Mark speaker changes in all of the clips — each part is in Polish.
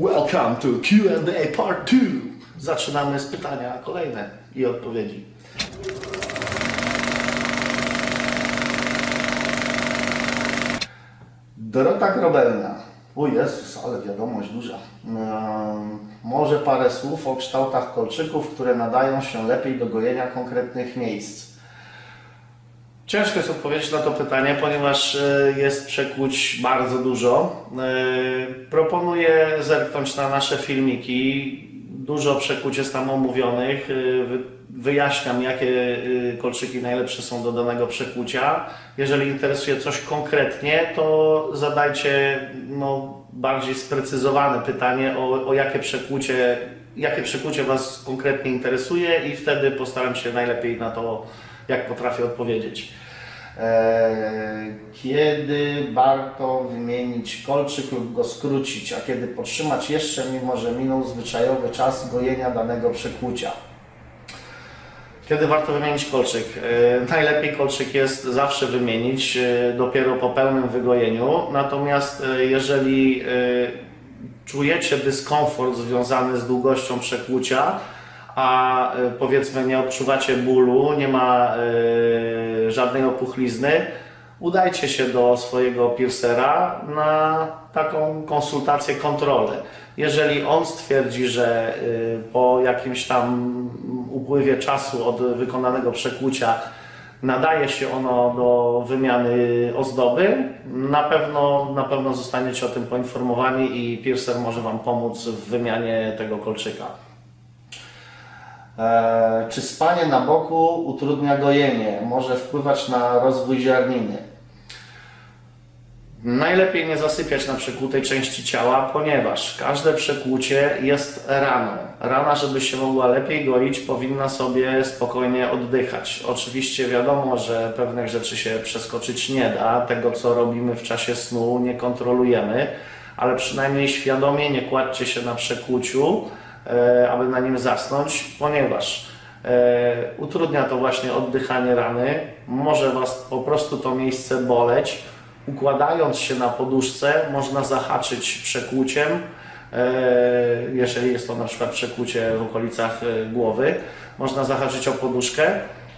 Speaker 1: Welcome to Q&A Part 2. Zaczynamy z pytania kolejne i odpowiedzi. Dorota Grobelna. O Jezus, ale wiadomość duża. Może parę słów o kształtach kolczyków, które nadają się lepiej do gojenia konkretnych miejsc. Ciężko jest odpowiedzieć na to pytanie, ponieważ e, jest przekłuć bardzo dużo. E, Proponuję zerknąć na nasze filmiki. Dużo przekłuć jest tam omówionych. E, wy- Wyjaśniam, jakie kolczyki najlepsze są do danego przekłucia. Jeżeli interesuje coś konkretnie, to zadajcie no, bardziej sprecyzowane pytanie o, o jakie przekłucie, jakie przekłucie Was konkretnie interesuje i wtedy postaram się najlepiej na to, jak potrafię odpowiedzieć. Eee, Kiedy warto wymienić kolczyk lub go skrócić, a kiedy podtrzymać jeszcze, mimo że minął zwyczajowy czas gojenia danego przekłucia? Kiedy warto wymienić kolczyk? E, Najlepiej kolczyk jest zawsze wymienić e, dopiero po pełnym wygojeniu. Natomiast e, jeżeli e, czujecie dyskomfort związany z długością przekłucia, a e, powiedzmy nie odczuwacie bólu, nie ma e, żadnej opuchlizny, udajcie się do swojego piercera na taką konsultację, kontrolę. Jeżeli on stwierdzi, że y, po jakimś tam upływie czasu od wykonanego przekłucia nadaje się ono do wymiany ozdoby, na pewno, na pewno zostaniecie o tym poinformowani i piercer może Wam pomóc w wymianie tego kolczyka. E, czy spanie na boku utrudnia gojenie? Może wpływać na rozwój ziarniny? Najlepiej nie zasypiać na przekłutej części ciała, ponieważ każde przekłucie jest raną. Rana, żeby się mogła lepiej goić, powinna sobie spokojnie oddychać. Oczywiście wiadomo, że pewnych rzeczy się przeskoczyć nie da, tego co robimy w czasie snu nie kontrolujemy, ale przynajmniej świadomie nie kładźcie się na przekłuciu, aby na nim zasnąć, ponieważ e, utrudnia to właśnie oddychanie rany, może Was po prostu to miejsce boleć. Układając się na poduszce, można zahaczyć przekłuciem, e, jeżeli jest to na przykład przekłucie w okolicach e, głowy, można zahaczyć o poduszkę,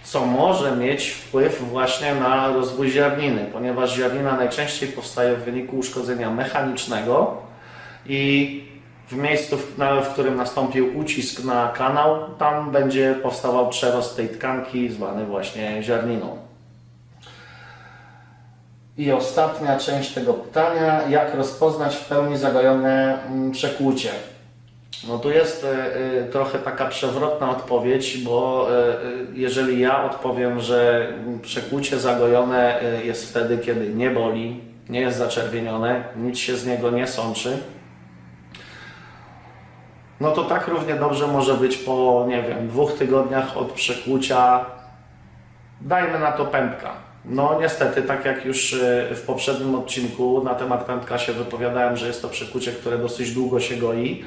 Speaker 1: co może mieć wpływ właśnie na rozwój ziarniny, ponieważ ziarnina najczęściej powstaje w wyniku uszkodzenia mechanicznego i w miejscu, w, którym nastąpił ucisk na kanał, tam będzie powstawał przerost tej tkanki zwany właśnie ziarniną. I ostatnia część tego pytania, jak rozpoznać w pełni zagojone mm, przekłucie? No tu jest e, e, trochę taka przewrotna odpowiedź, bo e, jeżeli ja odpowiem, że mm, przekłucie zagojone jest wtedy, kiedy nie boli, nie jest zaczerwienione, nic się z niego nie sączy, no to tak równie dobrze może być po, nie wiem, dwóch tygodniach od przekłucia, dajmy na to pępka. No niestety, tak jak już e, w poprzednim odcinku na temat pępka się wypowiadałem, że jest to przekucie, które dosyć długo się goi.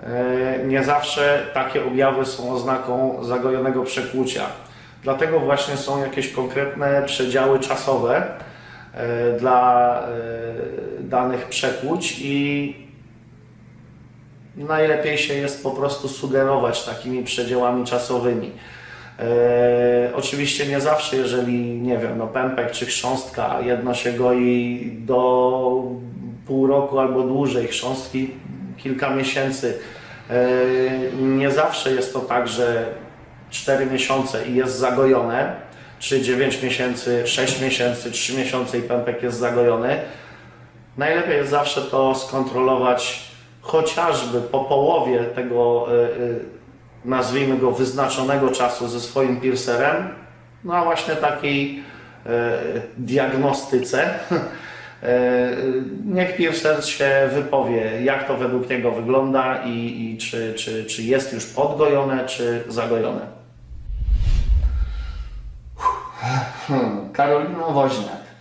Speaker 1: E, Nie zawsze takie objawy są oznaką zagojonego przekłucia. Dlatego właśnie są jakieś konkretne przedziały czasowe e, dla danych przekłuć i najlepiej się jest po prostu sugerować takimi przedziałami czasowymi. E, oczywiście nie zawsze, jeżeli nie wiem, no pępek czy chrząstka, jedno się goi do pół roku albo dłużej, chrząstki kilka miesięcy. E, nie zawsze jest to tak, że 4 miesiące i jest zagojone, czy 9 miesięcy, 6 miesięcy, 3 miesiące i pępek jest zagojony. Najlepiej jest zawsze to skontrolować chociażby po połowie tego, y, y, nazwijmy go, wyznaczonego czasu ze swoim piercerem, no a właśnie takiej y, diagnostyce. Niech piercer się wypowie, jak to według niego wygląda i, i czy, czy, czy jest już podgojone, czy zagojone. Hmm, Karolina Woźniak.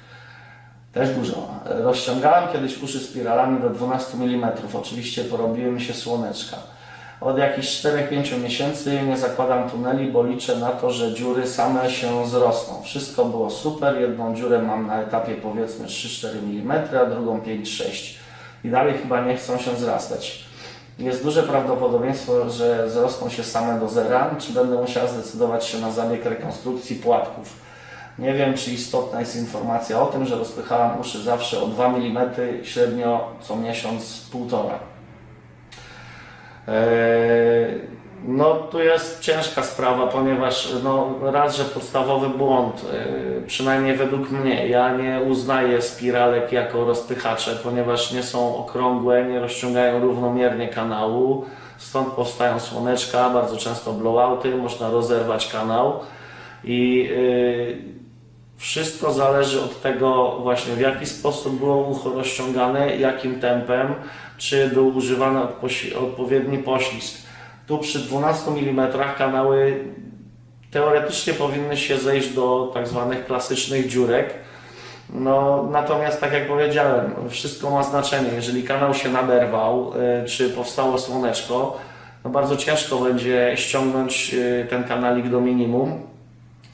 Speaker 1: Też dużo. Rozciągałem kiedyś uszy spiralami do 12 mm. Oczywiście porobiły mi się słoneczka. Od jakichś 4-5 miesięcy nie zakładam tuneli, bo liczę na to, że dziury same się zrosną. Wszystko było super. Jedną dziurę mam na etapie powiedzmy 3-4 mm, a drugą 5-6. I dalej chyba nie chcą się zrastać. Jest duże prawdopodobieństwo, że wzrosną się same do zera, czy będę musiał zdecydować się na zabieg rekonstrukcji płatków. Nie wiem, czy istotna jest informacja o tym, że rozpychałam uszy zawsze o 2 mm, średnio co miesiąc półtora. Eee, No, tu jest ciężka sprawa, ponieważ no, raz, że podstawowy błąd, yy, przynajmniej według mnie, ja nie uznaję spiralek jako rozpychacze, ponieważ nie są okrągłe, nie rozciągają równomiernie kanału, stąd powstają słoneczka, bardzo często blowouty, można rozerwać kanał i yy, wszystko zależy od tego właśnie w jaki sposób było ucho rozciągane, jakim tempem, czy był używany odpowiedni poślizg. Tu przy 12 mm kanały teoretycznie powinny się zejść do tak zwanych klasycznych dziurek. No, natomiast tak jak powiedziałem, wszystko ma znaczenie. Jeżeli kanał się naderwał, y, czy powstało słoneczko, no bardzo ciężko będzie ściągnąć y, ten kanalik do minimum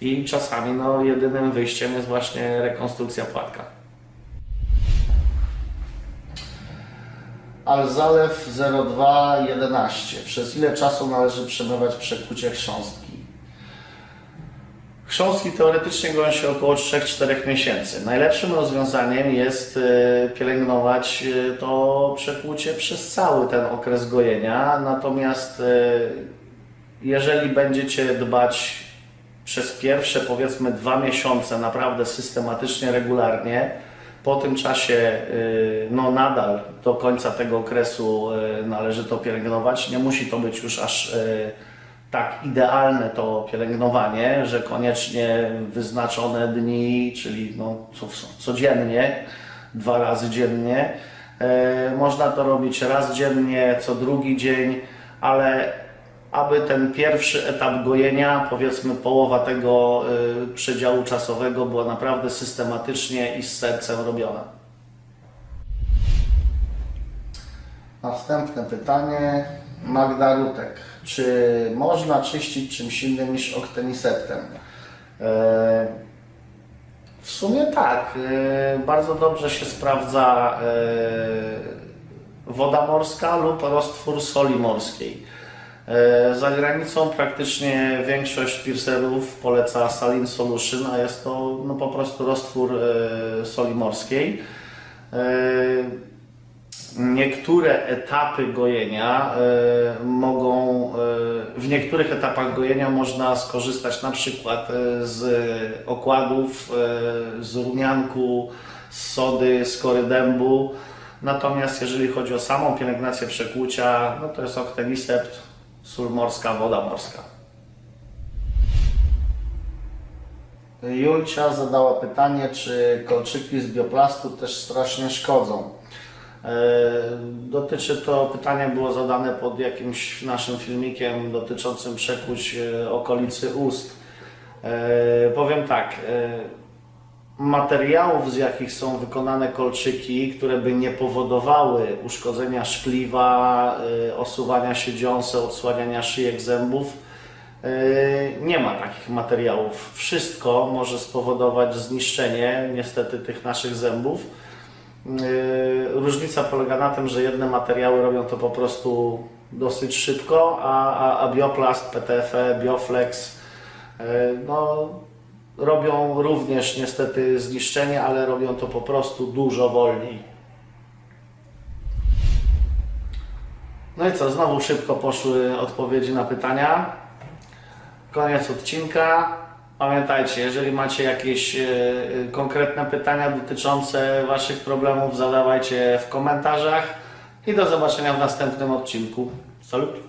Speaker 1: i czasami no, jedynym wyjściem jest właśnie rekonstrukcja płatka. Alzalew 0211. Przez ile czasu należy przemywać przekucie chrząstki? Chrząstki teoretycznie goją się około 3-4 miesięcy. Najlepszym rozwiązaniem jest e, pielęgnować e, to przekłucie przez cały ten okres gojenia. Natomiast e, jeżeli będziecie dbać przez pierwsze powiedzmy dwa miesiące naprawdę systematycznie, regularnie, po tym czasie y, no nadal do końca tego okresu y, należy to pielęgnować. Nie musi to być już aż y, tak idealne to pielęgnowanie, że koniecznie wyznaczone dni, czyli no, co- codziennie, dwa razy dziennie. Można to robić raz dziennie, co drugi dzień, ale aby ten pierwszy etap gojenia, powiedzmy połowa tego y, przedziału czasowego była naprawdę systematycznie i z sercem robiona. Następne pytanie. Magda Rutek. Czy można czyścić czymś innym niż oktenisetem? E, W sumie tak. E, Bardzo dobrze się sprawdza e, woda morska lub roztwór soli morskiej. E, Za granicą praktycznie większość piercerów poleca Saline Solution, a jest to no, po prostu roztwór e, soli morskiej. E, Niektóre etapy gojenia mogą, w niektórych etapach gojenia można skorzystać na przykład z okładów, z rumianku, z sody, z kory dębu. Natomiast jeżeli chodzi o samą pielęgnację przekłucia, no to jest oktenisept, sól morska, woda morska. Julcia zadała pytanie, czy kolczyki z bioplastu też strasznie szkodzą. E, Dotyczy to, pytanie było zadane pod jakimś naszym filmikiem dotyczącym przekuć e, okolicy ust. E, Powiem tak, materiałów, z jakich są wykonane kolczyki, które by nie powodowały uszkodzenia szkliwa, y, osuwania się dziąseł, odsłaniania szyjek zębów, y, nie ma takich materiałów. Wszystko może spowodować zniszczenie niestety tych naszych zębów. Y, Różnica polega na tym, że jedne materiały robią to po prostu dosyć szybko, a, a, a bioplast, PTFE, Bioflex, no, robią również niestety zniszczenie, ale robią to po prostu dużo wolniej. No i co, znowu szybko poszły odpowiedzi na pytania. Koniec odcinka. Pamiętajcie, jeżeli macie jakieś e, e, konkretne pytania dotyczące Waszych problemów, zadawajcie w komentarzach i do zobaczenia w następnym odcinku. Salut!